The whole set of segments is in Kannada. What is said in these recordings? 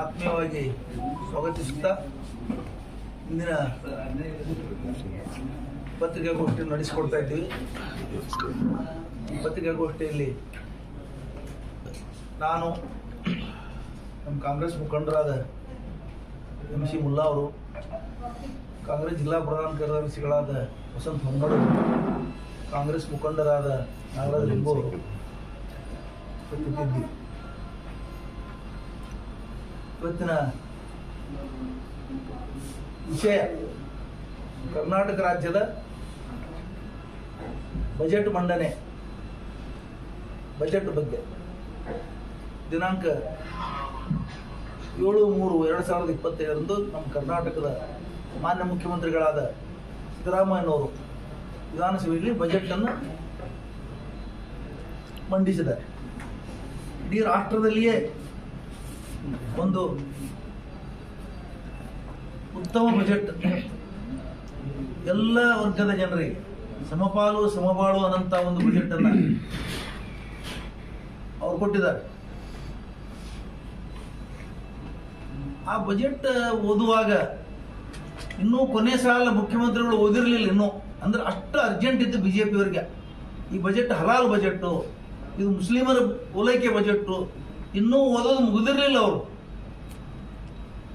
ಆತ್ಮೀಯವಾಗಿ ಸ್ವಾಗತಿಸುತ್ತಾ ಇಂದಿನ ಪತ್ರಿಕಾಗೋಷ್ಠಿ ನಡೆಸಿಕೊಡ್ತಾ ಇದ್ದೀವಿ. ಪತ್ರಿಕಾಗೋಷ್ಠಿಯಲ್ಲಿ ನಾನು ನಮ್ಮ ಕಾಂಗ್ರೆಸ್ ಮುಖಂಡರಾದ ಎಂ ಸಿ ಮುಲ್ಲಾ ಅವರು, ಕಾಂಗ್ರೆಸ್ ಜಿಲ್ಲಾ ಪ್ರಧಾನ ಕಾರ್ಯದರ್ಶಿಗಳಾದ ವಸಂತ್ ಹೊನ್ನಡು ಕಾಂಗ್ರೆಸ್ ಮುಖಂಡರಾದ ನಾಗರಾಜ್ ಲಿಂಬು ಅವರು ಇವತ್ತಿನ ವಿಷಯ. ಕರ್ನಾಟಕ ರಾಜ್ಯದ ಬಜೆಟ್ ಮಂಡನೆ, ಬಜೆಟ್ ಬಗ್ಗೆ. ದಿನಾಂಕ ಏಳು ಮೂರು ಎರಡು ಸಾವಿರದ ಇಪ್ಪತ್ತೇಳರಂದು ನಮ್ಮ ಕರ್ನಾಟಕದ ಮಾನ್ಯ ಮುಖ್ಯಮಂತ್ರಿಗಳಾದ ಸಿದ್ದರಾಮಯ್ಯನವರು ವಿಧಾನಸಭೆಯಲ್ಲಿ ಬಜೆಟ್ ಅನ್ನು ಮಂಡಿಸಿದ್ದಾರೆ. ಇಡೀ ರಾಷ್ಟ್ರದಲ್ಲಿಯೇ ಒಂದು ಉತ್ತಮ ಬಜೆಟ್ ಎಲ್ಲ ವರ್ಗದ ಜನರಿಗೆ ಸಮಪಾಲು, ಸಮಬಾಳು ಅನ್ನಂತ ಒಂದು ಬಜೆಟ್ ಅನ್ನ ಅವ್ರು ಕೊಟ್ಟಿದ್ದಾರೆ. ಆ ಬಜೆಟ್ ಓದುವಾಗ ಇನ್ನೂ ಕೊನೆ ಸಾಲ ಮುಖ್ಯಮಂತ್ರಿಗಳು ಓದಿರಲಿಲ್ಲ ಇನ್ನೂ. ಅಂದ್ರೆ ಅಷ್ಟು ಅರ್ಜೆಂಟ್ ಇತ್ತು ಬಿಜೆಪಿ ಅವರಿಗೆ. ಈ ಬಜೆಟ್ ಹಲಾಲ್ ಬಜೆಟ್ ಇದು ಮುಸ್ಲಿಮರ ಓಲೈಕೆ ಬಜೆಟ್ ಇನ್ನೂ ಓದೋದು ಮುಗಿದಿರಲಿಲ್ಲ ಅವರು.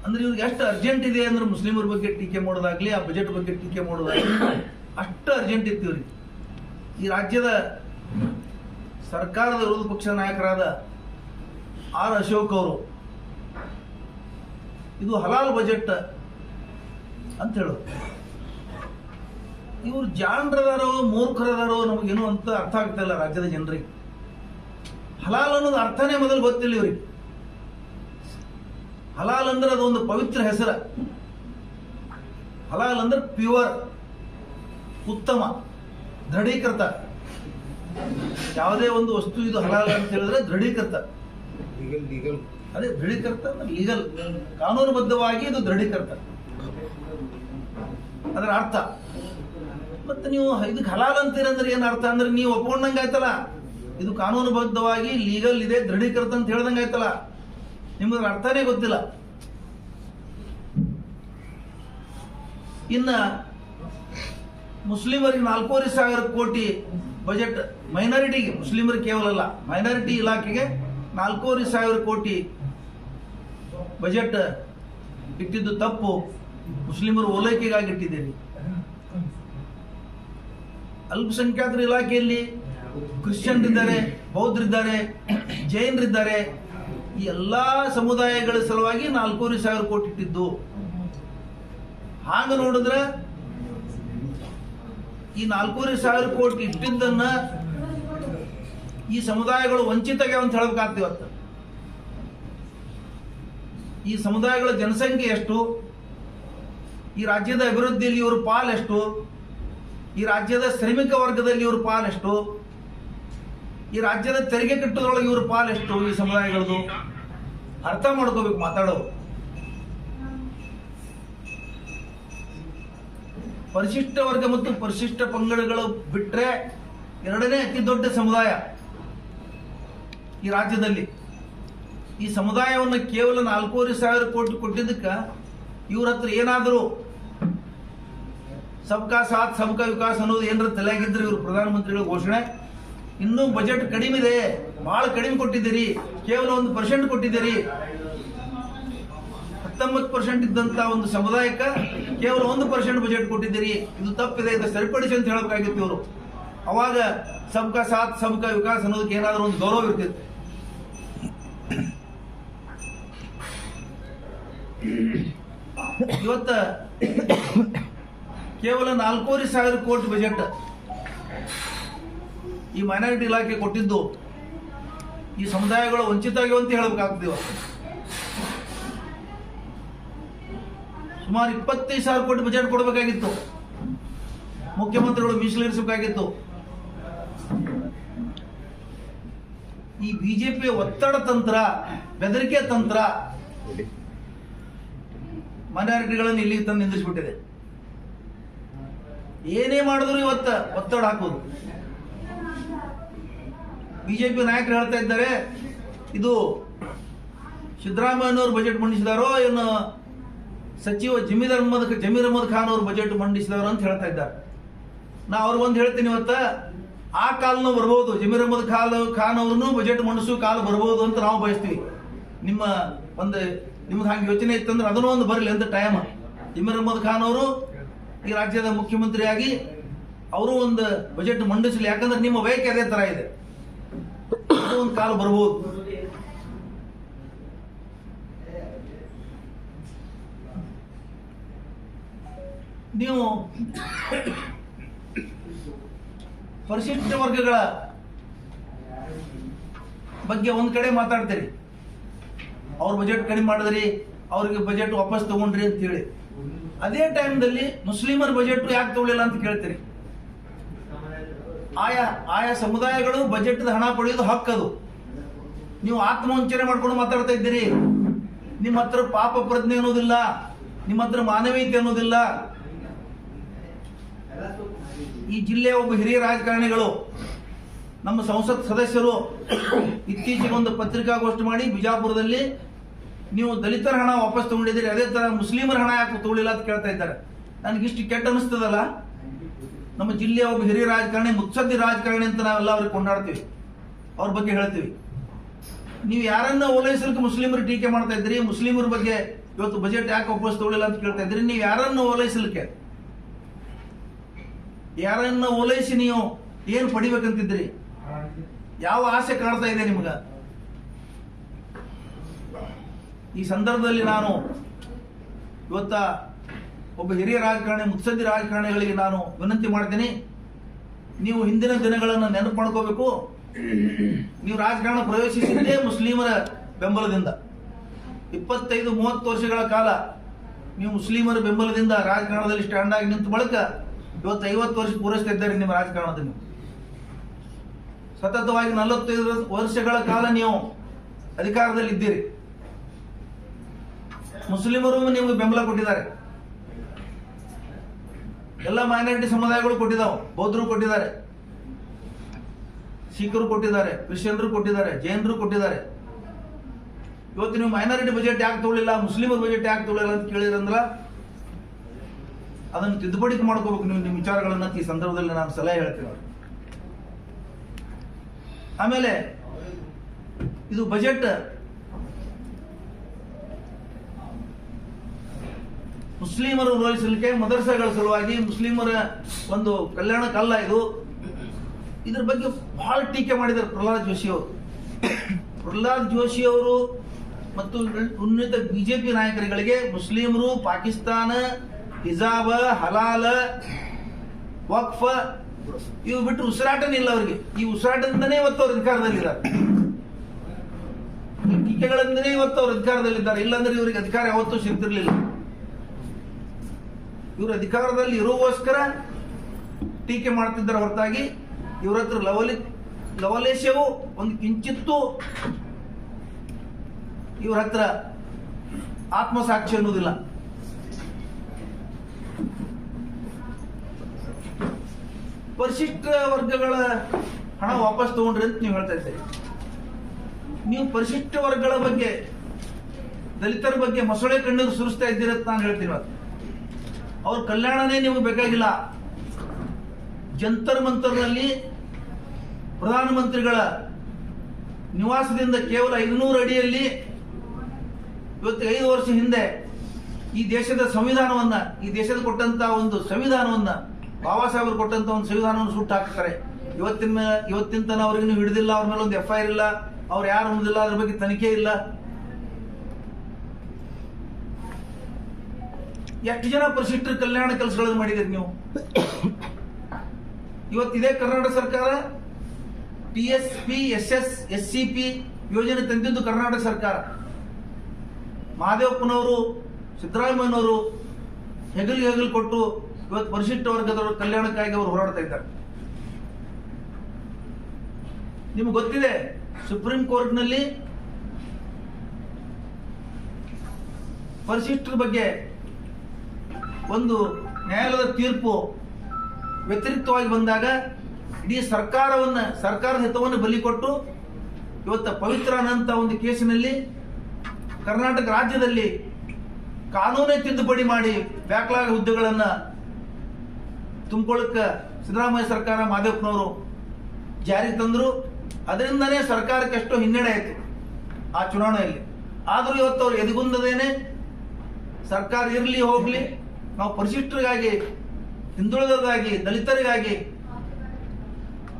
ಅಂದ್ರೆ ಇವ್ರಿಗೆ ಎಷ್ಟು ಅರ್ಜೆಂಟ್ ಇದೆ ಅಂದ್ರೆ ಮುಸ್ಲಿಮರ ಬಗ್ಗೆ ಟೀಕೆ ಮಾಡೋದಾಗ್ಲಿ, ಆ ಬಜೆಟ್ ಬಗ್ಗೆ ಟೀಕೆ ಮಾಡೋದಾಗ್ಲಿ, ಅಷ್ಟು ಅರ್ಜೆಂಟ್ ಇತ್ತು ಇವ್ರಿಗೆ. ಈ ರಾಜ್ಯದ ಸರ್ಕಾರದ ವಿರೋಧ ಪಕ್ಷ ನಾಯಕರಾದ ಆರ್ ಅಶೋಕ್ ಅವರು. ಇದು ಹಲಾಲ್ ಬಜೆಟ್ ಅಂತ ಹೇಳೋದು ಇವ್ರು ಜಾಣರದಾರೋ, ಮೂರ್ಖರದಾರೋ ನಮಗೇನು ಅಂತ ಅರ್ಥ ಆಗ್ತಾ ಇಲ್ಲ ರಾಜ್ಯದ ಜನರಿಗೆ. ಹಲಾಲ್ ಅನ್ನೋದು ಅರ್ಥನೇ ಮೊದಲು ಗೊತ್ತಿಲ್ಲ ಇವ್ರಿಗೆ. ಹಲಾಲ್ ಅಂದ್ರೆ ಅದೊಂದು ಪವಿತ್ರ ಹೆಸರ. ಹಲಾಲ್ ಅಂದ್ರೆ ಪ್ಯೂರ್ ಉತ್ತಮ ದೃಢೀಕೃತ. ಯಾವುದೇ ಒಂದು ವಸ್ತು ಇದು ಹಲಾಲ್ ಅಂತ ಹೇಳಿದ್ರೆ ದೃಢೀಕೃತ. ಅದೇ ದೃಢೀಕೃತ ಅಂದ್ರೆ ಲೀಗಲ್ ಕಾನೂನುಬದ್ಧವಾಗಿ ಇದು ದೃಢೀಕೃತ. ಅದರ ಅರ್ಥ. ಮತ್ತೆ ನೀವು ಇದಕ್ಕೆ ಹಲಾಲ್ ಅಂತೀರಂದ್ರೆ ಏನು ಅರ್ಥ? ಅಂದ್ರೆ ನೀವು ಒಪ್ಕೊಂಡಂಗೆ ಆಯ್ತಲ್ಲ ಇದು ಕಾನೂನುಬದ್ಧವಾಗಿ ಲೀಗಲ್ ಇದೆ, ದೃಢೀಕೃತ ಅಂತ ಹೇಳ್ದಂಗೆ ಆಯ್ತಲ್ಲ? ನಿಮ್ಗೆ ಅರ್ಥನೇ ಗೊತ್ತಿಲ್ಲ. ಇನ್ನ ಮುಸ್ಲಿಮರಿಗೆ ನಾಲ್ಕೂವರೆ ಸಾವಿರ ಕೋಟಿ ಬಜೆಟ್ ಮೈನಾರಿಟಿಗೆ ಮುಸ್ಲಿಮರಿಗೆ ಕೇವಲ ಅಲ್ಲ ಮೈನಾರಿಟಿ ಇಲಾಖೆಗೆ ನಾಲ್ಕೂವರೆ ಸಾವಿರ ಕೋಟಿ ಬಜೆಟ್ ಇಟ್ಟಿದ್ದು ತಪ್ಪು. ಮುಸ್ಲಿಮರು ಓಲೈಕೆಗಾಗಿ ಇಟ್ಟಿದ್ದೀರಿ. ಅಲ್ಪಸಂಖ್ಯಾತರ ಇಲಾಖೆಯಲ್ಲಿ ಕ್ರಿಶ್ಚಿಯನ್ರಿದ್ದಾರೆ, ಬೌದ್ಧರಿದ್ದಾರೆ, ಜೈನರಿದ್ದಾರೆ, ಈ ಎಲ್ಲಾ ಸಮುದಾಯಗಳ ಸಲುವಾಗಿ ನಾಲ್ಕೂವರೆ ಸಾವಿರ ಕೋಟಿ ಇಟ್ಟಿದ್ದು. ಹಾಗ ನೋಡಿದ್ರೆ, ಈ ನಾಲ್ಕೂವರೆ ಸಾವಿರ ಕೋಟಿ ಇಟ್ಟಿದ್ದನ್ನ ಈ ಸಮುದಾಯಗಳು ವಂಚಿತಗೆ ಅಂತ ಹೇಳ್ಬೇಕಾಗ್ತದೆ ಈ ಸಮುದಾಯಗಳ ಜನಸಂಖ್ಯೆ ಎಷ್ಟು? ಈ ರಾಜ್ಯದ ಅಭಿವೃದ್ಧಿಯಲ್ಲಿ ಇವರು ಪಾಲ್ ಎಷ್ಟು? ಈ ರಾಜ್ಯದ ಶ್ರಮಿಕ ವರ್ಗದಲ್ಲಿ ಇವರು ಪಾಲ್ ಎಷ್ಟು? ಈ ರಾಜ್ಯದ ತೆರಿಗೆ ಕಟ್ಟೋದ್ರೊಳಗೆ ಇವ್ರ ಪಾಲ್ ಎಷ್ಟು ಈ ಸಮುದಾಯಗಳದು ಅರ್ಥ ಮಾಡ್ಕೋಬೇಕು ಮಾತಾಡೋರು ಪರಿಶಿಷ್ಟ ವರ್ಗ ಮತ್ತು ಪರಿಶಿಷ್ಟ ಪಂಗಡಗಳು ಬಿಟ್ರೆ ಎರಡನೇ ಅತಿ ದೊಡ್ಡ ಸಮುದಾಯ ಈ ರಾಜ್ಯದಲ್ಲಿ. ಈ ಸಮುದಾಯವನ್ನು ಕೇವಲ ನಾಲ್ಕೂವರೆ ಸಾವಿರ ಕೋಟಿ ಕೊಟ್ಟಿದ್ದಕ್ಕೆ ಇವ್ರ ಹತ್ರ ಏನಾದರೂ ಸಬ್ಕಾ ಸಾಥ್, ಸಬ್ಕಾ ವಿಕಾಸ್ ಅನ್ನೋದು ಏನಾರ ತಲೆಯಾಗಿದ್ರೆ ಇವರು ಪ್ರಧಾನಮಂತ್ರಿಗಳ ಘೋಷಣೆ? ಇನ್ನೂ ಬಜೆಟ್ ಕಡಿಮೆ ಇದೆ ಬಹಳ ಕಡಿಮೆ ಕೊಟ್ಟಿದ್ದೀರಿ. ಕೇವಲ ಒಂದು ಪರ್ಸೆಂಟ್ ಕೊಟ್ಟಿದ್ದೀರಿ. ಹತ್ತೊಂಬತ್ತು ಪರ್ಸೆಂಟ್ ಇದ್ದಂತ ಒಂದು ಸಮುದಾಯಕ್ಕೆ ಕೇವಲ ಒಂದು ಪರ್ಸೆಂಟ್ ಬಜೆಟ್ ಕೊಟ್ಟಿದ್ದೀರಿ. ಇದು ತಪ್ಪಿದೆ ಇದು ಸರಿಪಡಿಸಿ ಅಂತ ಹೇಳಬೇಕಾಗಿತ್ತು ಇವರು. ಅವಾಗ ಸಬ್ಕಾ ಸಾಥ್ ಸಬ್ಕಾ ವಿಕಾಸ್ ಅನ್ನೋದಕ್ಕೆ ಏನಾದರೂ ಒಂದು ಗೌರವ ಇರ್ತಿತ್ತು. ಇವತ್ತ ಕೇವಲ ನಾಲ್ಕೂವರೆ ಸಾವಿರ ಕೋಟಿ ಬಜೆಟ್ ಈ ಮೈನಾರಿಟಿ ಇಲಾಖೆ ಕೊಟ್ಟಿದ್ದು ಈ ಸಮುದಾಯಗಳು ವಂಚಿತವಾಗಿವೆ ಅಂತ ಹೇಳಬೇಕಾಗ್ತದೆ ಸುಮಾರು ಇಪ್ಪತ್ತೈದು ಸಾವಿರ ಕೋಟಿ ಬಜೆಟ್ ಕೊಡಬೇಕಾಗಿತ್ತು. ಮುಖ್ಯಮಂತ್ರಿಗಳು ಮೀಸಲಿರಿಸಬೇಕಾಗಿತ್ತು. ಈ ಬಿಜೆಪಿಯ ಒತ್ತಡ ತಂತ್ರ, ಬೆದರಿಕೆ ತಂತ್ರ ಮೈನಾರಿಟಿಗಳನ್ನು ಇಲ್ಲಿಗೆ ತಂದು ನಿಂದಿಸ್ಬಿಟ್ಟಿದೆ. ಏನೇ ಮಾಡಿದ್ರು ಇವತ್ತು ಒತ್ತಡ ಹಾಕೋದು. ಬಿಜೆಪಿ ನಾಯಕರು ಹೇಳ್ತಾ ಇದ್ದಾರೆ, ಇದು ಸಿದ್ದರಾಮಯ್ಯನವರು ಬಜೆಟ್ ಮಂಡಿಸಿದಾರೋ ಏನು ಸಚಿವ ಜಮೀರ್ ಅಹಮದ್ ಜಮೀರ್ ಅಹಮದ್ ಖಾನ್ ಅವರು ಬಜೆಟ್ ಮಂಡಿಸಿದಾರೋ ಅಂತ ಹೇಳ್ತಾ ಇದ್ದಾರೆ. ನಾ ಅವ್ರಿಗೆ ಒಂದು ಹೇಳ್ತೀನಿ ಇವತ್ತ, ಆ ಕಾಲನೂ ಬರ್ಬೋದು, ಜಮೀರ್ ಅಹಮದ್ ಖಾನ್ ಖಾನ್ ಅವ್ರನ್ನು ಬಜೆಟ್ ಮಂಡಿಸೋ ಕಾಲ ಬರ್ಬೋದು ಅಂತ ನಾವು ಬಯಸ್ತೀವಿ. ನಿಮ್ಮ ಒಂದು, ನಿಮ್ದು ಹಂಗೆ ಯೋಚನೆ ಇತ್ತಂದ್ರೆ ಅದನ್ನು ಒಂದು ಬರಲಿ ಅಂತ ಟೈಮ್. ಜಮೀರ್ ಅಹಮದ್ ಖಾನ್ ಅವರು ಈ ರಾಜ್ಯದ ಮುಖ್ಯಮಂತ್ರಿಯಾಗಿ, ಅವರು ಒಂದು ಬಜೆಟ್ ಮಂಡಿಸಲಿ, ಯಾಕಂದ್ರೆ ನಿಮ್ಮ ಬಯಕೆ ಅದೇ ಥರ ಇದೆ. ಅದು ಒಂದು ಕಾಲ ಬರ್ಬೋದು. ನೀವು ಪರಿಶಿಷ್ಟ ವರ್ಗಗಳ ಬಗ್ಗೆ ಒಂದ್ ಕಡೆ ಮಾತಾಡ್ತೀರಿ. ಅವ್ರ ಬಜೆಟ್ ಕಡಿಮೆ ಮಾಡಿದ್ರಿ, ಅವ್ರಿಗೆ ಬಜೆಟ್ ವಾಪಸ್ ತಗೊಂಡ್ರಿ ಅಂತ ಹೇಳಿ. ಅದೇ ಟೈಮ್ದಲ್ಲಿ ಮುಸ್ಲಿಮರ ಬಜೆಟ್ ಯಾಕೆ ತಗೊಳ್ಳಿಲ್ಲ ಅಂತ ಕೇಳ್ತೀರಿ. ಆಯಾ ಆಯಾ ಸಮುದಾಯಗಳು ಬಜೆಟ್ ಹಣ ಪಡೆಯೋದು ಹಕ್ಕದು. ನೀವು ಆತ್ಮವಂಚನೆ ಮಾಡ್ಕೊಂಡು ಮಾತಾಡ್ತಾ ಇದ್ದೀರಿ. ನಿಮ್ಮ ಹತ್ರ ಪಾಪ ಪ್ರಜ್ಞೆ ಅನ್ನೋದಿಲ್ಲ, ನಿಮ್ಮ ಹತ್ರ ಮಾನವೀಯತೆ ಅನ್ನೋದಿಲ್ಲ. ಈ ಜಿಲ್ಲೆಯ ಒಬ್ಬ ಹಿರಿಯ ರಾಜಕಾರಣಿಗಳು, ನಮ್ಮ ಸಂಸತ್ ಸದಸ್ಯರು ಇತ್ತೀಚೆಗೆ ಒಂದು ಪತ್ರಿಕಾಗೋಷ್ಠಿ ಮಾಡಿ ಬಿಜಾಪುರದಲ್ಲಿ ನೀವು ದಲಿತರ ಹಣ ವಾಪಸ್ ತಗೊಂಡಿದ್ದೀರಿ, ಅದೇ ತರ ಮುಸ್ಲಿಮರ ಹಣ ಯಾಕೆ ತಗೊಳ್ಳಿಲ್ಲ ಅಂತ ಕೇಳ್ತಾ ಇದ್ದಾರೆ. ನನಗಿಷ್ಟು ಕೆಟ್ಟ ಅನಿಸ್ತದಲ್ಲ? ನಮ್ಮ ಜಿಲ್ಲೆಯ ಒಬ್ಬ ಹಿರಿಯ ರಾಜಕಾರಣಿ, ಮುತ್ಸದ್ದಿ ರಾಜಕಾರಣಿ ಅಂತ ನಾವೆಲ್ಲ ಅವ್ರಿಗೆ ಕೊಂಡಾಡ್ತೀವಿ. ಅವ್ರ ಬಗ್ಗೆ ಹೇಳ್ತೀವಿ. ನೀವು ಯಾರನ್ನ ಓಲೈಸಲಿಕ್ಕೆ ಮುಸ್ಲಿಮರು ಟೀಕೆ ಮಾಡ್ತಾ ಇದ್ರಿ ಮುಸ್ಲಿಮರ ಬಗ್ಗೆ ಇವತ್ತು ಬಜೆಟ್ ಯಾಕೆ ವಾಪಸ್ ತಗೊಳ್ಳಿಲ್ಲ ಅಂತ ಕೇಳ್ತಾ ಇದ್ರಿ ನೀವು ಯಾರನ್ನ ಓಲೈಸಲಿಕ್ಕೆ ಯಾರನ್ನ ಓಲೈಸಿ ನೀವು ಏನು ಪಡಿಬೇಕಂತಿದ್ರಿ ಯಾವ ಆಸೆ ಕಾಡ್ತಾ ಇದೆ ನಿಮ್ಗ? ಈ ಸಂದರ್ಭದಲ್ಲಿ ನಾನು ಇವತ್ತ ಒಬ್ಬ ಹಿರಿಯ ರಾಜಕಾರಣಿ, ಮುತ್ಸದ್ದಿ ರಾಜಕಾರಣಿಗಳಿಗೆ ನಾನು ವಿನಂತಿ ಮಾಡ್ತೀನಿ. ನೀವು ಹಿಂದಿನ ದಿನಗಳನ್ನು ನೆನಪು ಮಾಡ್ಕೋಬೇಕು ನೀವು ರಾಜಕಾರಣ ಪ್ರವೇಶಿಸಿದ್ದೇ ಮುಸ್ಲಿಮರ ಬೆಂಬಲದಿಂದ. ಇಪ್ಪತ್ತೈದು, ಮೂವತ್ತು ವರ್ಷಗಳ ಕಾಲ ನೀವು ಮುಸ್ಲಿಮರ ಬೆಂಬಲದಿಂದ ರಾಜಕಾರಣದಲ್ಲಿ ಸ್ಟ್ಯಾಂಡ್ ಆಗಿ ನಿಂತ ಬಳಿಕ ಇವತ್ತು ಐವತ್ತು ವರ್ಷ ಪೂರೈಸ್ತಾ ಇದ್ದಾರೆ ನಿಮ್ಮ ರಾಜಕಾರಣದಲ್ಲಿ. ಸತತವಾಗಿ ನಲವತ್ತೈದು ವರ್ಷಗಳ ಕಾಲ ನೀವು ಅಧಿಕಾರದಲ್ಲಿ ಇದ್ದೀರಿ ಮುಸ್ಲಿಮರು ನಿಮಗೆ ಬೆಂಬಲ ಕೊಟ್ಟಿದ್ದಾರೆ. ಎಲ್ಲ ಮೈನಾರಿಟಿ ಸಮುದಾಯಗಳು ಕೊಟ್ಟಿದ್ದಾವೆ. ಬೌದ್ಧರು ಕೊಟ್ಟಿದ್ದಾರೆ. ಸಿಖ್ರು ಕೊಟ್ಟಿದ್ದಾರೆ. ಕ್ರಿಶ್ಚಿಯನ್ರು ಕೊಟ್ಟಿದ್ದಾರೆ. ಜೈನರು ಕೊಟ್ಟಿದ್ದಾರೆ. ಇವತ್ತು ನೀವು ಮೈನಾರಿಟಿ ಬಜೆಟ್ ಯಾಕೆ ತಗೊಳ್ಳಿಲ್ಲ? ಮುಸ್ಲಿಮರ ಬಜೆಟ್ ಯಾಕೆ ತಗೊಳ್ಳಿಲ್ಲ ಅಂತ ಕೇಳಿದ್ರಂದ್ರ ಅದನ್ನು ತಿದ್ದುಪಡಿ ಮಾಡ್ಕೋಬೇಕು ನೀವು ನಿಮ್ಮ ವಿಚಾರಗಳನ್ನ ಈ ಸಂದರ್ಭದಲ್ಲಿ ನಾನು ಸಲಹೆ ಹೇಳ್ತೀನಿ ಆಮೇಲೆ ಇದು ಬಜೆಟ್ ಮುಸ್ಲಿಮರು ಉಳಿಸಲಿಕ್ಕೆ ಮದರ್ಸಾಗಳ ಸಲುವಾಗಿ ಮುಸ್ಲಿಮರ ಒಂದು ಕಲ್ಯಾಣ ಕಲ್ಲ ಇದು. ಇದ್ರ ಬಗ್ಗೆ ಬಹಳ ಟೀಕೆ ಮಾಡಿದ್ದಾರೆ ಪ್ರಹ್ಲಾದ್ ಜೋಶಿ ಅವರು. ಪ್ರಹ್ಲಾದ್ ಜೋಶಿ ಅವರು ಮತ್ತು ಉನ್ನತ ಬಿಜೆಪಿ ನಾಯಕರುಗಳಿಗೆ ಮುಸ್ಲಿಮರು ಪಾಕಿಸ್ತಾನ, ಹಿಜಾಬ, ಹಲಾಲ, ವಕ್ಫ, ಇವು ಬಿಟ್ಟು ಉಸಿರಾಟನೇ ಇಲ್ಲ ಅವರಿಗೆ. ಈ ಉಸಿರಾಟದಿಂದನೇ ಇವತ್ತು ಅವ್ರ ಅಧಿಕಾರದಲ್ಲಿದ್ದಾರೆ. ಟೀಕೆಗಳಿಂದನೇ ಇವತ್ತು ಅವ್ರ ಅಧಿಕಾರದಲ್ಲಿದ್ದಾರೆ. ಇಲ್ಲಾಂದ್ರೆ ಇವರಿಗೆ ಅಧಿಕಾರ ಯಾವತ್ತೂ ಸಿಗ್ತಿರ್ಲಿಲ್ಲ. ಇವರು ಅಧಿಕಾರದಲ್ಲಿ ಇರುವೋಸ್ಕರ ಟೀಕೆ ಮಾಡ್ತಿದ್ದಾರೆ ಹೊರತಾಗಿ. ಇವ್ರ ಹತ್ರ ಲವಲಿ, ಲವಲೇಶವು ಒಂದು ಕಿಂಚಿತ್ತು ಇವ್ರ ಹತ್ರ ಆತ್ಮಸಾಕ್ಷಿ ಅನ್ನೋದಿಲ್ಲ. ಪರಿಶಿಷ್ಟ ವರ್ಗಗಳ ಹಣ ವಾಪಸ್ ತಗೊಂಡ್ರಿ ಅಂತ ನೀವು ಹೇಳ್ತಾ ಇದ್ದೀರಿ. ನೀವು ಪರಿಶಿಷ್ಟ ವರ್ಗಗಳ ಬಗ್ಗೆ, ದಲಿತರ ಬಗ್ಗೆ ಮೊಸಳೆ ಕಣ್ಣೀರು ಸುರಿಸ್ತಾ ಇದ್ದೀರಿ ಅಂತ ನಾನು ಹೇಳ್ತೀನಿ ಇವತ್ತು. ಅವ್ರ ಕಲ್ಯಾಣನೇ ನಿಮಗೆ ಬೇಕಾಗಿಲ್ಲ. ಜಂತರ್ ಮಂತರ್ನಲ್ಲಿ ಪ್ರಧಾನಮಂತ್ರಿಗಳ ನಿವಾಸದಿಂದ ಕೇವಲ ಐದುನೂರು ಅಡಿಯಲ್ಲಿ ಇವತ್ತು ಐದು ವರ್ಷ ಹಿಂದೆ ಈ ದೇಶದ ಸಂವಿಧಾನವನ್ನ, ಈ ದೇಶದ ಕೊಟ್ಟಂತ ಒಂದು ಸಂವಿಧಾನವನ್ನ, ಬಾಬಾ ಸಾಹೇಬರು ಕೊಟ್ಟಂತ ಒಂದು ಸಂವಿಧಾನವನ್ನು ಸುಟ್ಟು ಹಾಕ್ತಾರೆ. ಇವತ್ತಿನ ಇವತ್ತಿನ ತನ ಅವ್ರಿಗೂ ಹಿಡಿದಿಲ್ಲ, ಅವ್ರ ಮೇಲೆ ಒಂದು ಎಫ್ ಐ ಆರ್ ಇಲ್ಲ, ಅವ್ರು ಯಾರು ಅನ್ನೋದಿಲ್ಲ ಅದ್ರ ಬಗ್ಗೆ ತನಿಖೆ ಇಲ್ಲ. ಎಷ್ಟು ಜನ ಪರಿಶಿಷ್ಟರ ಕಲ್ಯಾಣ ಕೆಲಸಗಳನ್ನು ಮಾಡಿದಿರಿ ನೀವು. ಇವತ್ತು ಇದೇ ಕರ್ನಾಟಕ ಸರ್ಕಾರ T S P S S S C P ಯೋಜನೆ ತಂದಿದ್ದು ಕರ್ನಾಟಕ ಸರ್ಕಾರ. ಮಹಾದೇವಪ್ಪನವರು, ಸಿದ್ದರಾಮಯ್ಯನವರು ಹೆಗಲು ಹೆಗಲು ಕೊಟ್ಟು ಇವತ್ತು ಪರಿಶಿಷ್ಟ ವರ್ಗದವರು ಕಲ್ಯಾಣಕ್ಕಾಗಿ ಅವರು ಹೋರಾಡ್ತಾ ಇದ್ದಾರೆ. ನಿಮ್ಗೆ ಗೊತ್ತಿದೆ ಸುಪ್ರೀಂ ಕೋರ್ಟ್ನಲ್ಲಿ ಪರಿಶಿಷ್ಟರ ಬಗ್ಗೆ ಒಂದು ನ್ಯಾಯಾಲಯದ ತೀರ್ಪು ವ್ಯತಿರಿಕ್ತವಾಗಿ ಬಂದಾಗ ಇಡೀ ಸರ್ಕಾರವನ್ನು ಸರ್ಕಾರದ ಹಿತವನ್ನು ಬಲಿ ಕೊಟ್ಟು ಇವತ್ತ ಪವಿತ್ರ ಅನ್ನಂಥ ಒಂದು ಕೇಸಿನಲ್ಲಿ ಕರ್ನಾಟಕ ರಾಜ್ಯದಲ್ಲಿ ಕಾನೂನೇ ತಿದ್ದುಪಡಿ ಮಾಡಿ ಬ್ಯಾಕ್ಲಾಗ್ ಹುದ್ದೆಗಳನ್ನು ತುಂಬಿಕೊಳ್ಳಕ್ಕೆ ಸಿದ್ದರಾಮಯ್ಯ ಸರ್ಕಾರ ಮಾದೇವಪ್ಪನವರು ಜಾರಿಗೆ ತಂದರು. ಅದರಿಂದನೇ ಸರ್ಕಾರಕ್ಕೆ ಎಷ್ಟೋ ಹಿನ್ನಡೆ ಆಯಿತು ಆ ಚುನಾವಣೆಯಲ್ಲಿ. ಆದರೂ ಇವತ್ತು ಅವ್ರು ಎದುಗುಂದದೇನೆ ಸರ್ಕಾರ ಇರಲಿ ಹೋಗ್ಲಿ ನಾವು ಪರಿಶಿಷ್ಟರಿಗಾಗಿ ಹಿಂದುಳಿದಾಗಿ ದಲಿತರಿಗಾಗಿ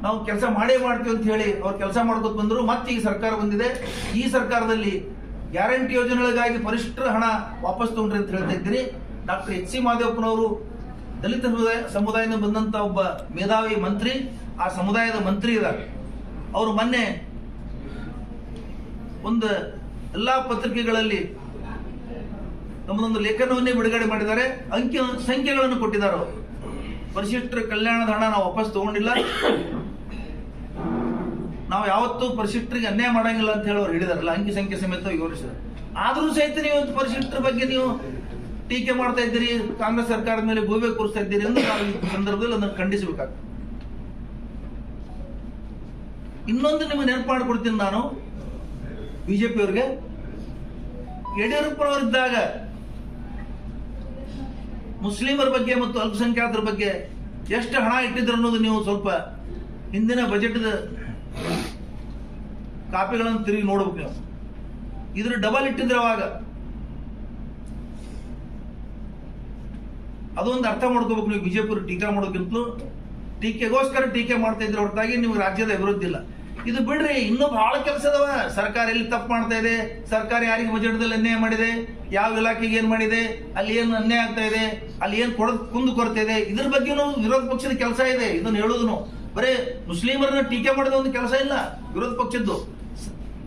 ನಾವು ಕೆಲಸ ಮಾಡೇ ಮಾಡ್ತೀವಿ ಅಂತ ಹೇಳಿ ಅವ್ರು ಕೆಲಸ ಮಾಡ್ಕೊತ ಬಂದರು, ಮತ್ತೆ ಈ ಸರ್ಕಾರ ಬಂದಿದೆ. ಈ ಸರ್ಕಾರದಲ್ಲಿ ಗ್ಯಾರಂಟಿ ಯೋಜನೆಗಳಿಗಾಗಿ ಪರಿಷ್ಠರ ಹಣ ವಾಪಸ್ ತಗೊಂಡ್ರಿ ಅಂತ ಹೇಳ್ತಾ ಇದ್ದೀರಿ. ಡಾಕ್ಟರ್ ಎಚ್ ಸಿ ಮಾದೇವಪ್ಪನವರು ದಲಿತ ಸಮುದಾಯ, ಸಮುದಾಯದಿಂದ ಬಂದಂತ ಒಬ್ಬ ಮೇಧಾವಿ ಮಂತ್ರಿ, ಆ ಸಮುದಾಯದ ಮಂತ್ರಿ ಇದ್ದಾರೆ. ಅವರು ಮೊನ್ನೆ ಒಂದು ಎಲ್ಲ ಪತ್ರಿಕೆಗಳಲ್ಲಿ ನಮ್ಮದೊಂದು ಲೇಖನವನ್ನೇ ಬಿಡುಗಡೆ ಮಾಡಿದ್ದಾರೆ. ಅಂಕಿ, ಸಂಖ್ಯೆಗಳನ್ನು ಕೊಟ್ಟಿದ್ದಾರೆ. ಪರಿಶಿಷ್ಟರ ಕಲ್ಯಾಣದ ಹಣ ನಾವು ವಾಪಸ್ ತಗೊಂಡಿಲ್ಲ. ನಾವು ಯಾವತ್ತೂ ಪರಿಶಿಷ್ಟರಿಗೆ ಅನ್ಯಾಯ ಮಾಡಂಗಿಲ್ಲ ಅಂತ ಹೇಳಿ ಅವ್ರು ಹೇಳಿದಾರಲ್ಲ, ಅಂಕಿ ಸಂಖ್ಯೆ ಸಮೇತ ವಿವರಿಸಿದ್ರು ಆದರೂ ಸಹಿತ ನೀವು ಪರಿಶಿಷ್ಟರ ಬಗ್ಗೆ ನೀವು ಟೀಕೆ ಮಾಡ್ತಾ ಇದ್ದೀರಿ, ಕಾಂಗ್ರೆಸ್ ಸರ್ಕಾರದ ಮೇಲೆ ಗೂಬೆ ಕೂರಿಸ್ತಾ ಇದ್ದೀರಿ ಎಂದು ನಾವು ಈ ಸಂದರ್ಭದಲ್ಲಿ ಅದನ್ನು ಖಂಡಿಸಬೇಕಾಗ್ತದೆ. ಇನ್ನೊಂದು ನಿಮಗೆ ನೆನಪು ಮಾಡಿಕೊಡ್ತೀನಿ ನಾನು ಬಿಜೆಪಿ ಅವ್ರಿಗೆ ಯಡಿಯೂರಪ್ಪನವರಿದ್ದಾಗ ಮುಸ್ಲಿಮರ ಬಗ್ಗೆ ಮತ್ತು ಅಲ್ಪಸಂಖ್ಯಾತರ ಬಗ್ಗೆ ಎಷ್ಟು ಹಣ ಇಟ್ಟಿದ್ರು ಅನ್ನೋದು ನೀವು ಸ್ವಲ್ಪ ಹಿಂದಿನ ಬಜೆಟ್ದ ಕಾಪಿಗಳನ್ನು ತಿರುಗಿ ನೋಡ್ಬೇಕು ನೀವು. ಇದ್ರ ಡಬಲ್ ಇಟ್ಟಿದ್ರೆ ಅವಾಗ. ಅದೊಂದು ಅರ್ಥ ಮಾಡ್ಕೋಬೇಕು ನೀವು ಬಿಜೆಪಿ ಟೀಕಾ ಮಾಡೋಕ್ಕಿಂತಲೂ. ಟೀಕೆಗೋಸ್ಕರ ಟೀಕೆ ಮಾಡ್ತಾ ಇದ್ರೆ ಹೊರತಾಗಿ ನಿಮ್ಗೆ ರಾಜ್ಯದ ಅಭಿವೃದ್ಧಿ ಇಲ್ಲ. ಇದು ಬಿಡ್ರಿ, ಇನ್ನೂ ಬಹಳ ಕೆಲಸ ಅದಾವ. ಸರ್ಕಾರ ಎಲ್ಲಿ ತಪ್ಪು ಮಾಡ್ತಾ ಇದೆ? ಸರ್ಕಾರ ಯಾರಿಗೆ ಬಜೆಟ್ದಲ್ಲಿ ಅನ್ಯಾಯ ಮಾಡಿದೆ? ಯಾವ ಇಲಾಖೆಗೆ ಏನ್ ಮಾಡಿದೆ? ಅಲ್ಲಿ ಏನು ಅನ್ಯಾಯ ಆಗ್ತಾ ಇದೆ? ಅಲ್ಲಿ ಏನ್ ಕೊಡ ಕುಂದು ಕೊರತೆ ಇದೆ? ಇದ್ರ ಬಗ್ಗೆನೂ ವಿರೋಧ ಪಕ್ಷದ ಕೆಲಸ ಇದೆ. ಇದನ್ನ ಹೇಳುದನು. ಬರೇ ಮುಸ್ಲಿಮರನ್ನ ಟೀಕೆ ಮಾಡಿದ ಒಂದು ಕೆಲಸ ಇಲ್ಲ, ವಿರೋಧ ಪಕ್ಷದ್ದು.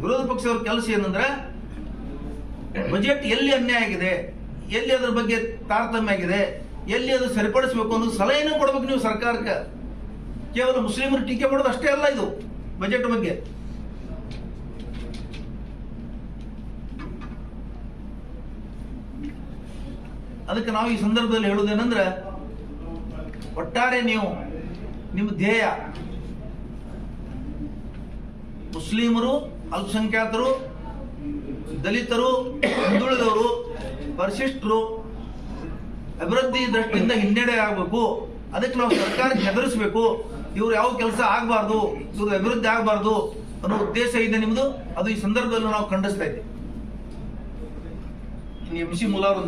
ವಿರೋಧ ಪಕ್ಷದವ್ರ ಕೆಲಸ ಏನಂದ್ರೆ, ಬಜೆಟ್ ಎಲ್ಲಿ ಅನ್ಯಾಯ ಆಗಿದೆ? ಎಲ್ಲಿ ಅದ್ರ ಬಗ್ಗೆ ತಾರತಮ್ಯ ಆಗಿದೆ? ಎಲ್ಲಿ ಅದು ಸರಿಪಡಿಸಬೇಕು ಅನ್ನೋದು ಸಲಹೆನೂ ಕೊಡ್ಬೇಕು ನೀವು ಸರ್ಕಾರಕ್ಕೆ. ಕೇವಲ ಮುಸ್ಲಿಮರು ಟೀಕೆ ಮಾಡೋದು ಅಷ್ಟೇ ಅಲ್ಲ ಇದು. ಬಜೆಟ್ ಬಗ್ಗೆ. ಅದಕ್ಕೆ ನಾವು ಈ ಸಂದರ್ಭದಲ್ಲಿ ಹೇಳುವುದೇನೆಂದ್ರೆ, ಒಟ್ಟಾರೆ ನೀವು ನಿಮ್ಮ ಧ್ಯೇಯ. ಮುಸ್ಲಿಮರು, ಅಲ್ಪಸಂಖ್ಯಾತರು, ದಲಿತರು, ಹಿಂದುಳಿದವರು, ಪರಿಶಿಷ್ಟರು ಅಭಿವೃದ್ಧಿ ದೃಷ್ಟಿಯಿಂದ ಹಿನ್ನಡೆ ಆಗಬೇಕು. ಅದಕ್ಕೆ ನಾವು ಸರ್ಕಾರ ಹೆದರಿಸಬೇಕು. ಇವ್ರು ಯಾವ ಕೆಲಸ ಆಗಬಾರ್ದು ಇವ್ರು ಅಭಿವೃದ್ಧಿ ಆಗಬಾರ್ದು ಅನ್ನೋ ಉದ್ದೇಶ ಇದೆ ನಿಮ್ದು. ಅದು ಈ ಸಂದರ್ಭದಲ್ಲಿ ನಾವು ಖಂಡಿಸ್ತಾ ಇದ್ದೀವಿ. ಎಂ ಸಿ ಮುಲಾರ್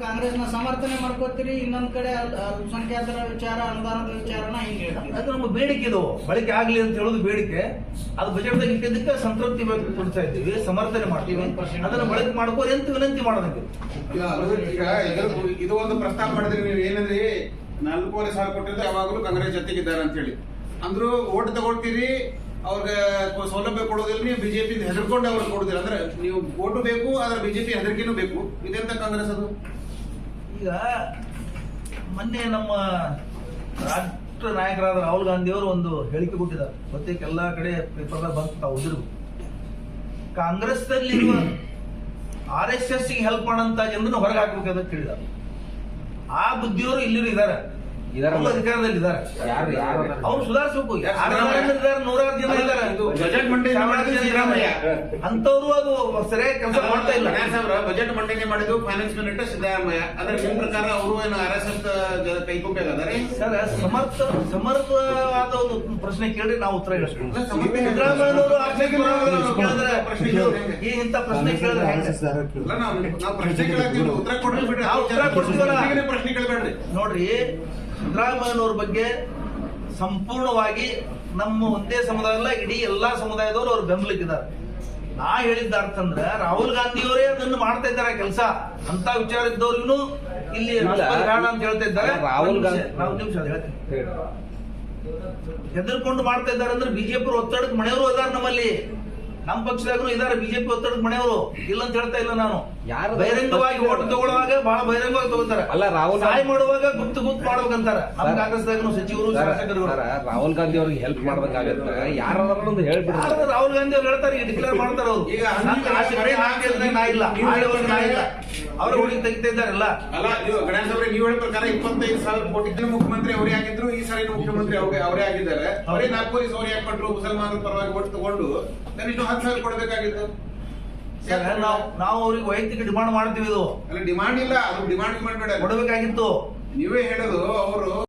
ಕಾಂಗ್ರೆಸ್ನ ಸಮರ್ಥನೆ ಮಾಡ್ಕೋತೀರಿ ಇನ್ನೊಂದ್ ಕಡೆ ಅಲ್- ಅಲ್ಪಸಂಖ್ಯಾತರ ವಿಚಾರ ಅನುದಾನದ ವಿಚಾರನ ಹಿಂಗ್ ಹೇಳ್ತೀರಿ ಅದು ನಮ್ಮ ಬೇಡಿಕೆ ಇದು. ಬಳಕೆ ಆಗ್ಲಿ ಅಂತ ಹೇಳೋದು ಬೇಡಿಕೆ. ಅದು ಬಜೆಟ್ದಾಗ ಇಟ್ಟಿದ್ದಕ್ಕೆ ಸಂತೃಪ್ತಿ ಕೊಡ್ತಾ ಇದ್ದೀವಿ ಸಮರ್ಥನೆ ಮಾಡ್ತೀವಿ. ಅದನ್ನ ಬಳಕೆ ಮಾಡ್ಕೋರಿ ಅಂತ ವಿನಂತಿ ಮಾಡೋದಕ್ಕೆ. ಈಗ ಇದು- ಇದು ಒಂದು ಪ್ರಸ್ತಾಪ ಮಾಡಿದ್ರಿ ನೀವು ಏನಂದ್ರಿ? ನಾಲ್ಕೂವರೆ ಸಾವಿರ ಕೊಟ್ಟಿದ್ದು ಯಾವಾಗಲೂ ಕಾಂಗ್ರೆಸ್ ಜೊತೆಗಿದ್ದಾರೆ ಅಂತ ಹೇಳಿ. ಅಂದ್ರು ಓಟ್ ತಗೊಳ್ತೀರಿ, ಅವ್ರಿಗೆ ಸೌಲಭ್ಯ ಕೊಡೋದಿಲ್ಲ, ನೀವು ಬಿಜೆಪಿ ಹೆದರ್ಕೊಂಡು ಅವ್ರಿಗೆ ಕೊಡೋದಿಲ್ಲ. ಅಂದ್ರೆ ನೀವು ಓಟು ಬೇಕು, ಆದ್ರೆ ಬಿಜೆಪಿ ಹೆದರಿಕೆನೂ ಬೇಕು. ಇದೆಂತ ಕಾಂಗ್ರೆಸ್ ಅದು? ಈಗ ಮೊನ್ನೆ ನಮ್ಮ ರಾಷ್ಟ್ರ ನಾಯಕರಾದ ರಾಹುಲ್ ಗಾಂಧಿ ಅವರು ಒಂದು ಹೇಳಿಕೆ ಕೊಟ್ಟಿದ್ದಾರೆ. ಮತ್ತೆ ಎಲ್ಲಾ ಕಡೆ ಪೇಪರ್ ಬರ್ತಾ ತಾವು Congress R S S help ಮಾಡಂತ ಜನರನ್ನು ಹೊರಗೆ ಅಂತ ಹೇಳಿದ್ದಾರೆ ಆ ಬುದ್ಧಿಯವರು ಇಲ್ಲಿರು ಇದ್ದಾರೆ ಸಿದ್ದರಾಮಯ್ಯ? ಸಿದ್ದರಾಮಯ್ಯ. ಅಂತವ್ರು ಅದು ಸರಿಯಾಗಿ ಕೆಲಸ ಮಾಡ್ತಾ ಇಲ್ಲ. ಬಜೆಟ್ ಮಂಡನೆ ಮಾಡಿದ್ದು ಫೈನಾನ್ಸ್ ಮಿನಿಸ್ಟರ್ ಸಿದ್ದರಾಮಯ್ಯ. ಅದ್ರ ನಿಮ್ ಪ್ರಕಾರ ಅವರು ಏನು ಆರ್ ಎಸ್ ಎಸ್ ಕೈಗೊಂಬೇಕಾದರೆ ಸರ್ ಸಮರ್ಥ ಸಮರ್ಥವಾದ ಒಂದು ಪ್ರಶ್ನೆ ಕೇಳಿ ನಾವು ಉತ್ತರ ಇದು ಕೇಳಿದ್ರೆ ಈ ಇಂಥ ಪ್ರಶ್ನೆ ಕೇಳಿದ್ರೆ ನಾವು ಪ್ರಶ್ನೆ ಕೇಳತ್ತೀವಿ ಉತ್ತರ ಕೊಡ್ರಿ ಬಿಡ್ರಿ. ಉತ್ತರ ಕೊಡ್ತೀವಲ್ಲ. ಪ್ರಶ್ನೆ ಕೇಳಬೇಡ್ರಿ. ನೋಡ್ರಿ ಸಿದ್ದರಾಮಯ್ಯನವ್ರ ಬಗ್ಗೆ ಸಂಪೂರ್ಣವಾಗಿ ನಮ್ಮ ಒಂದೇ ಸಮುದಾಯ ಅಲ್ಲ ಇಡೀ ಎಲ್ಲಾ ಸಮುದಾಯದವರು ಅವ್ರು ಬೆಂಬಲಿಕ್ಕಿದ್ದಾರೆ. ನಾ ಹೇಳಿದ್ದ ಅರ್ಥ ಅಂದ್ರೆ ರಾಹುಲ್ ಗಾಂಧಿಯವರೇ ಅದನ್ನು ಮಾಡ್ತಾ ಇದ್ದಾರೆ ಕೆಲಸ. ಅಂತ ವಿಚಾರ ಇದ್ದವ್ರಿಗೂ ಇಲ್ಲಿ ಕಾರಣ ಅಂತ ಹೇಳ್ತಾ ಇದ್ದಾರೆ. ರಾಹುಲ್ ಗಾಂಧಿ- ನಿಮಿಷ ಹೇಳ್ತೀನಿ. ಹೆದರ್ಕೊಂಡು ಮಾಡ್ತಾ ಇದ್ದಾರೆ ಅಂದ್ರೆ ಬಿಜೆಪಿ ಒತ್ತಡಕ್ಕೆ ಮನೆಯವರು ಅದಾರ ನಮ್ಮಲ್ಲಿ. ನಮ್ಮ ಪಕ್ಷದಾಗೂ ಇದಾರೆ ಬಿಜೆಪಿ ಒತ್ತಡದ ಮನೆಯವರು. ಇಲ್ಲ ಅಂತ ಹೇಳ್ತಾ ಇಲ್ಲ ನಾನು. ಯಾರು- ಬಹಿರಂಗವಾಗಿ ಓಟ್ ತಗೊಳ್ಳುವಾಗ ಬಹಳ ಬಹಿರಂಗವಾಗಿ ತಗೋತಾರೆ ಅಲ್ಲ, ರಾಹುಲ್ ಸಹಾಯ ಮಾಡುವಾಗ ಗುಪ್ತ ಗುಪ್ತ ಮಾಡ್ಬೇಕಂತಾರ. ನಮ್ಮ ಸರ್, ಕಾಂಗ್ರೆಸ್ದಾಗೂ ಸಚಿವರು ಶಾಸಕರು ರಾಹುಲ್ ಗಾಂಧಿ ಅವ್ರಿಗೆ ಹೆಲ್ಪ್ ಮಾಡ್ಬೇಕಾಗತ್ತೆ. ಯಾರು ಒಂದು ಹೇಳ್ಬಿಡ್ರಿ. ರಾಹುಲ್ ಗಾಂಧಿ ಅವ್ರು ಹೇಳ್ತಾರೆ ಈಗ ಡಿಕ್ಲೇರ್ ಮಾಡ್ತಾರೆ ಅವರು. ಈಗ ನಾ ಇಲ್ಲ. ಇಲ್ಲ ಹುಡುಗಿ ತೆಗಿತಾ ಇದ್ದಾರಲ್ಲ? ಅಲ್ಲ ನೀವು ಗಣೇಶ್ ಅವರೇ ನೀವು ಹೇಳಿದ ಪ್ರಕಾರ ಇಪ್ಪತ್ತೈದು ಸಾವಿರ ಕೋಟಿ ಮುಖ್ಯಮಂತ್ರಿ ಅವರೇ ಆಗಿದ್ರು ಈ ಸಾರಿ ಮುಖ್ಯಮಂತ್ರಿ ಅವರೇ ಅವರೇ ಆಗಿದ್ದಾರೆ. ಅವರೇ ನಾಲ್ಕು ಪೊಲೀಸ್ ಅವ್ರು ಯಾಕೆ ಕೊಟ್ಟರು ಮುಸಲ್ಮಾನರ ಪರವಾಗಿ ಓಟ್ ತಗೊಂಡು ನಾನು ಇನ್ನು ಹತ್ತು ಸಾವಿರ ಕೊಡಬೇಕಾಗಿತ್ತು. ಸರ್ ನಾವು ನಾವು ಅವ್ರಿಗೆ ವೈಯಕ್ತಿಕ ಡಿಮಾಂಡ್ ಮಾಡ್ತೀವಿ ಇದು. ಅಲ್ಲ ಡಿಮಾಂಡ್ ಇಲ್ಲ ಅದು ಡಿಮಾಂಡ್ ಮಾಡಬೇಡ ಕೊಡಬೇಕಾಗಿತ್ತು. ನೀವೇ ಹೇಳೋದು ಅವರು